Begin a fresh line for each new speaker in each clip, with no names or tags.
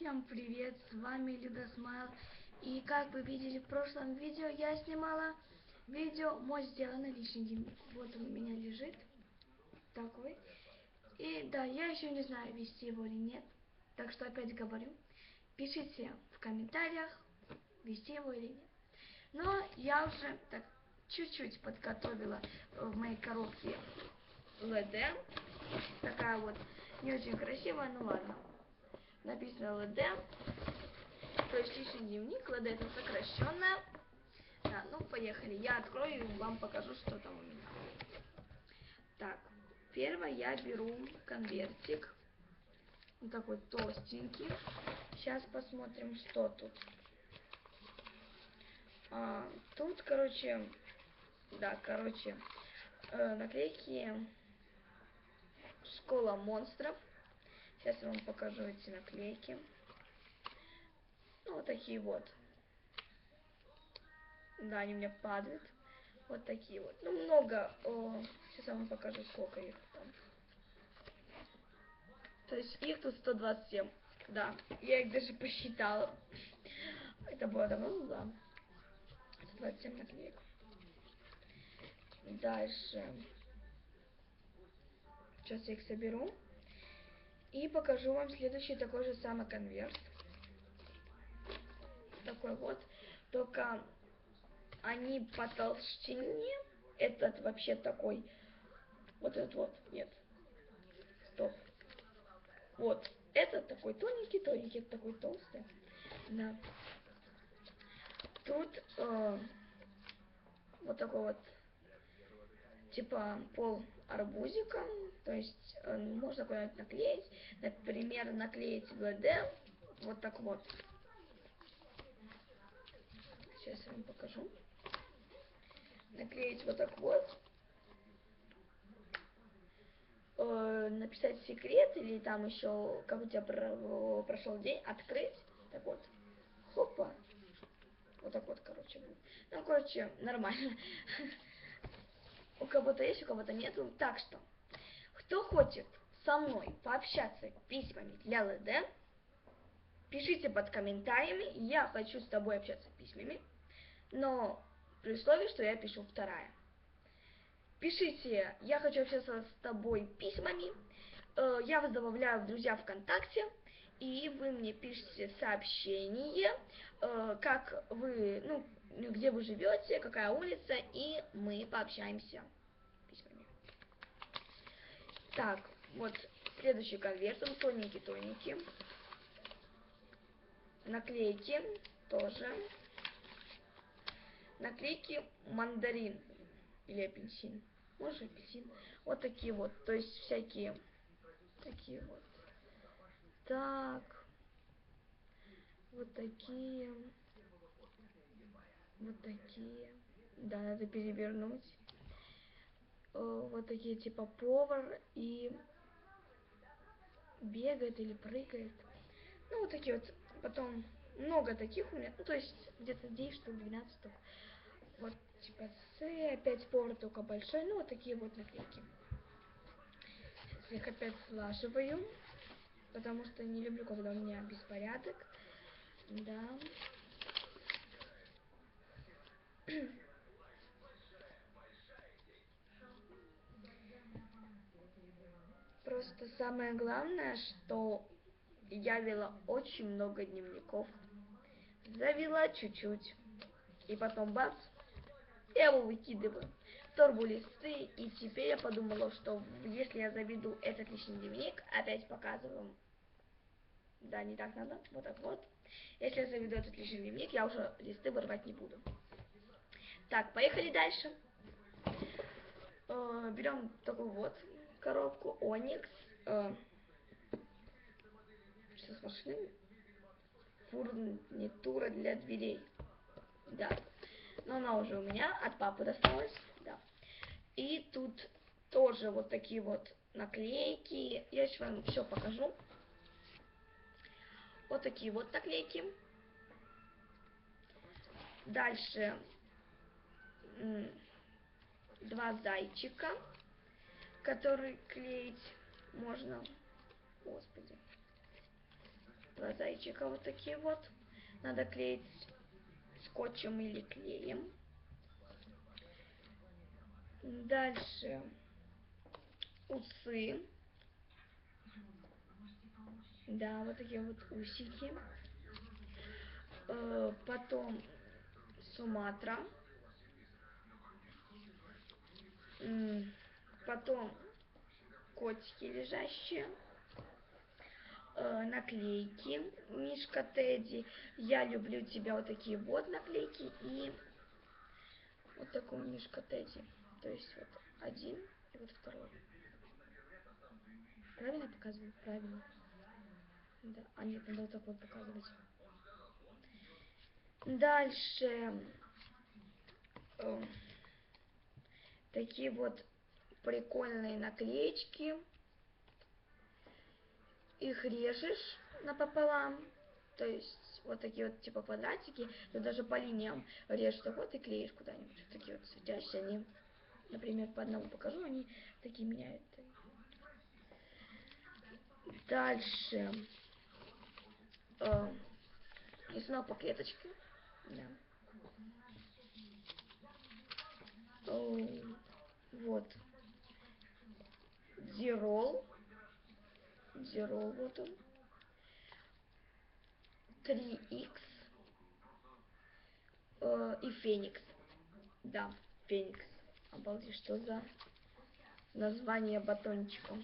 Всем привет, с вами Люда Смайл. И как вы видели в прошлом видео, я снимала видео «Мой сделанный личный дневник». Вот он у меня лежит, такой. И да, я еще не знаю, вести его или нет. Так что опять говорю, пишите в комментариях, вести его или нет. Но я уже так чуть-чуть подготовила в моей коробке ЛД. Такая вот не очень красивая, ну ладно написано ЛД. То есть личный дневник, ЛД это сокращенное. Да, ну поехали. Я открою и вам покажу, что там у меня. Так, первое я беру конвертик. Вот такой толстенький. Сейчас посмотрим, что тут. А, тут, короче, да, короче, э, наклейки Школа монстров. Сейчас я вам покажу эти наклейки. Ну, вот такие вот. Да, они у меня падают. Вот такие вот. Ну, много. О, сейчас я вам покажу, сколько их там. То есть их тут 127. Да, я их даже посчитала. Это было давно, ну да. 127 наклеек. Дальше. Сейчас я их соберу. И покажу вам следующий такой же самый конверт. Такой вот. Только они потолщеннее. Этот вообще такой. Вот этот вот. Нет. Стоп. Вот. Этот такой тоненький, тоненький, такой толстый. Да. Тут э, вот такой вот типа пол арбузика, то есть э, можно куда-нибудь наклеить, например, наклеить ВД, вот так вот. Сейчас я вам покажу. Наклеить вот так вот. Э, написать секрет или там еще, как у тебя про прошел день, открыть. Так вот. Хопа. Вот так вот, короче. Ну, короче, нормально. У кого-то есть, у кого-то нету. Так что, кто хочет со мной пообщаться письмами для ЛД, пишите под комментариями, я хочу с тобой общаться письмами, но при условии, что я пишу вторая. Пишите, я хочу общаться с тобой письмами, э, я вас добавляю в друзья ВКонтакте, и вы мне пишете сообщение, э, как вы, ну, где вы живете, какая улица, и мы пообщаемся письмами. Так, вот следующий конверт, он тоненький-тоненький. Наклейки тоже. Наклейки мандарин или апельсин. Может апельсин. Вот такие вот, то есть всякие такие вот. Так. Вот такие. Вот такие. Да, надо перевернуть. Э, вот такие типа повар и бегает или прыгает. Ну, вот такие вот. Потом много таких у меня. Ну, то есть где-то 10 штук, 12 штук. Вот типа с опять повар только большой. Ну, вот такие вот наклейки. Сейчас их опять слаживаю. Потому что не люблю, когда у меня беспорядок. Да. Просто самое главное, что я вела очень много дневников. Завела чуть-чуть. И потом бац, я его выкидываю. Торбу листы. И теперь я подумала, что если я заведу этот личный дневник, опять показываю. Да, не так надо. Вот так вот. Если я заведу этот личный дневник, я уже листы вырвать не буду. Так, поехали дальше. Э, берем такую вот коробку Onyx. Э, что с машиной? Фурнитура для дверей. Да. Но она уже у меня от папы досталась. Да. И тут тоже вот такие вот наклейки. Я сейчас вам все покажу. Вот такие вот наклейки. Дальше два зайчика, которые клеить можно. Господи. Два зайчика вот такие вот. Надо клеить скотчем или клеем. Дальше усы. Да, вот такие вот усики. Э, потом Суматра. Потом котики лежащие. Э, наклейки. Мишка Тедди. Я люблю тебя. Вот такие вот наклейки. И вот такой Мишка Тедди. То есть вот один и вот второй. Правильно показываю? Правильно. Да. А нет, надо вот так вот показывать. Дальше. Такие вот прикольные наклеечки. Их режешь напополам. То есть вот такие вот типа квадратики. Ты даже по линиям режешь так вот и клеишь куда-нибудь. Такие вот светящиеся они. Например, по одному покажу, они такие меняют. Дальше. Э, и снова по клеточке. Да. О, вот. Дирол. Дирол, вот он. 3х. Э, и Феникс. Да, Феникс. Обалдеть, что за название батончика.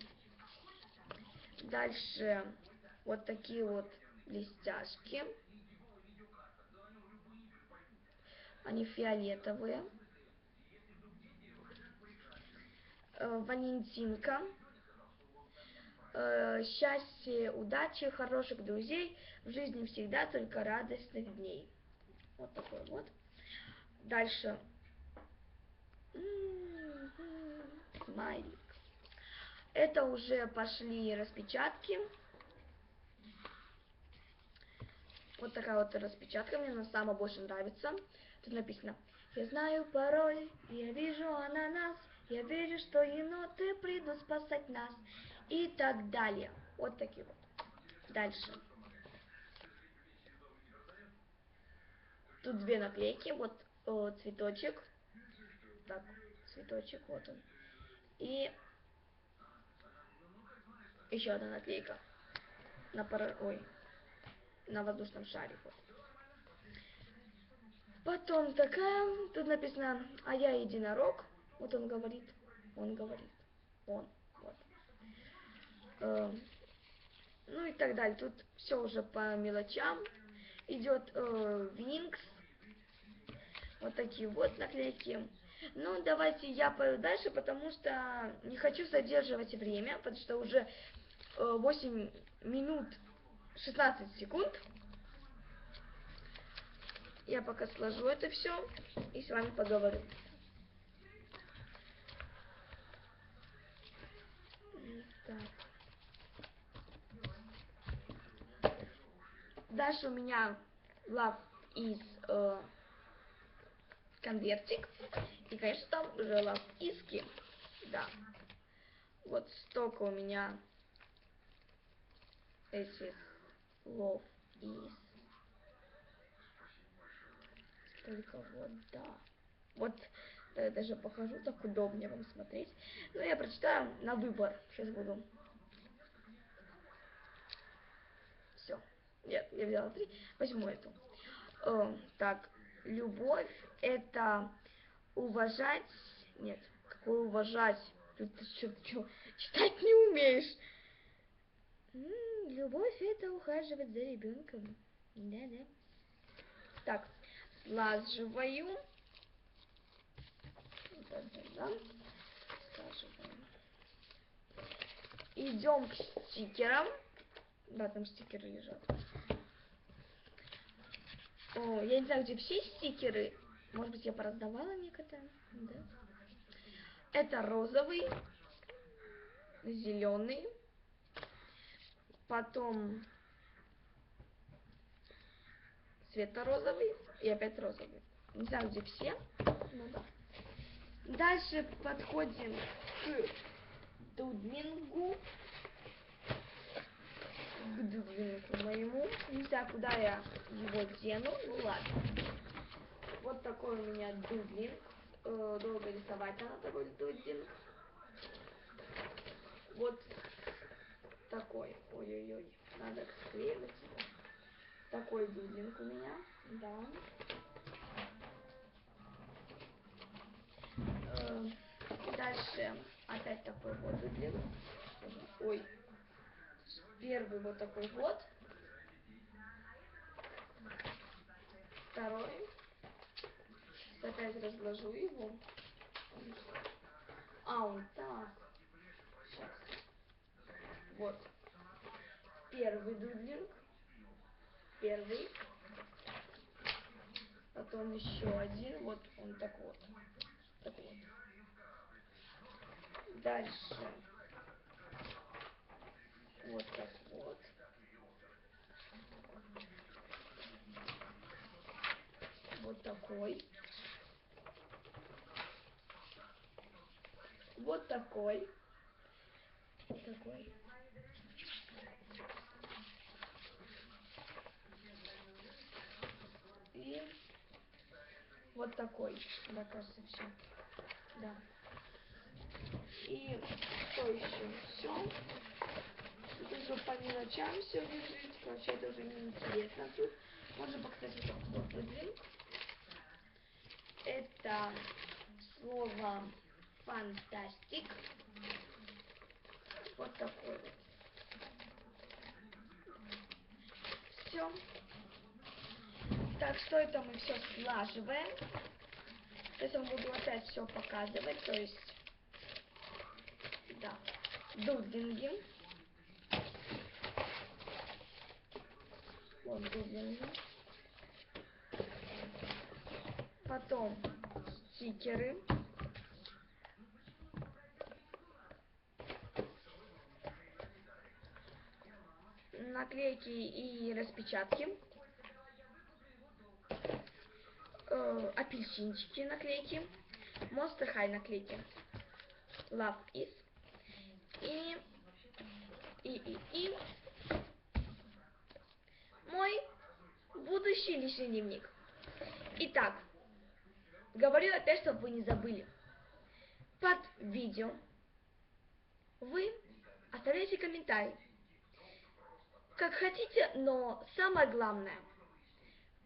Дальше вот такие вот блестяшки. Они фиолетовые. Э, Валентинка. Э, Счастье, удачи, хороших друзей. В жизни всегда только радостных дней. Вот такой вот. Дальше. Смайлик. Это уже пошли распечатки. Вот такая вот распечатка, мне она самая больше нравится. Тут написано, я знаю пароль, я вижу ананас, я верю, что еноты придут спасать нас. И так далее. Вот такие вот. Дальше. Тут две наклейки, вот о, цветочек. Так, цветочек, вот он. И еще одна наклейка на пара... Ой, на воздушном шаре. Вот. Потом такая, тут написано, а я единорог. Вот он говорит, он говорит, он, вот. Э, ну и так далее. Тут все уже по мелочам. Идет э, Винкс. Вот такие вот наклейки. Ну, давайте я пойду дальше, потому что не хочу задерживать время, потому что уже э, 8 минут 16 секунд. Я пока сложу это все и с вами поговорю. Так. Дальше у меня лав из э, конвертик. И, конечно, там уже лав иски. Да. Вот столько у меня этих лов из. Только вот, да. Вот я даже покажу, так удобнее вам смотреть. Ну, я прочитаю на выбор. Сейчас буду. Все. Нет, я взяла три. Возьму эту. Э, так, любовь это уважать... Нет, какое уважать? Ты, что, читать не умеешь? М -м, любовь это ухаживать за ребенком. Да-да. Так, слаживаю. Да-да-да. Слаживаем. Идем к стикерам. Да, там стикеры лежат. О, я не знаю, где все стикеры. Может быть, я пораздавала некоторые. Да. Это розовый, зеленый, потом светло-розовый и опять розовый. Не знаю, где все. Ну да. Дальше подходим к дуднингу. К дуднингу моему. Так, куда я его дену? Ну ладно. Вот такой у меня дудлинг. Э, долго рисовать надо такой дудлинг. Вот такой. Ой-ой-ой. Надо склеивать его. Такой дудлинг у меня. Да. Дальше опять такой вот дудлинг. Ой. Первый вот такой вот. Второй. Опять разложу его. А, он так. Сейчас. Вот. Первый дудлинг. Первый. Потом еще один. Вот он так вот. Так вот. Дальше. Вот так вот. Вот такой. Вот такой. Такой. И вот такой. Да, кажется, все. Да. И что еще? Все. Тут уже по мелочам все лежит. Короче, это уже не интересно тут. Можно показать вот вот выглядит. Это слово фантастик. Вот такой вот. Все. Так, что это мы все слаживаем. Сейчас вам буду опять все показывать, то есть, дудлинги. Вот дудлинги. Потом стикеры. Наклейки и распечатки. Э, апельсинчики наклейки. Monster High наклейки. Love is. И, и, и, мой будущий личный дневник. Итак, говорю опять, чтобы вы не забыли. Под видео вы оставляете комментарий. Как хотите, но самое главное,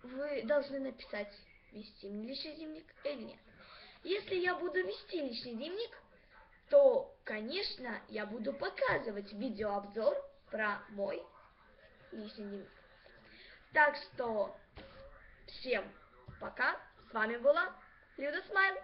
вы должны написать, вести мне личный дневник или нет. Если я буду вести личный дневник, то, конечно, я буду показывать видеообзор про мой дневник. Так что всем пока. С вами была Люда Смайл.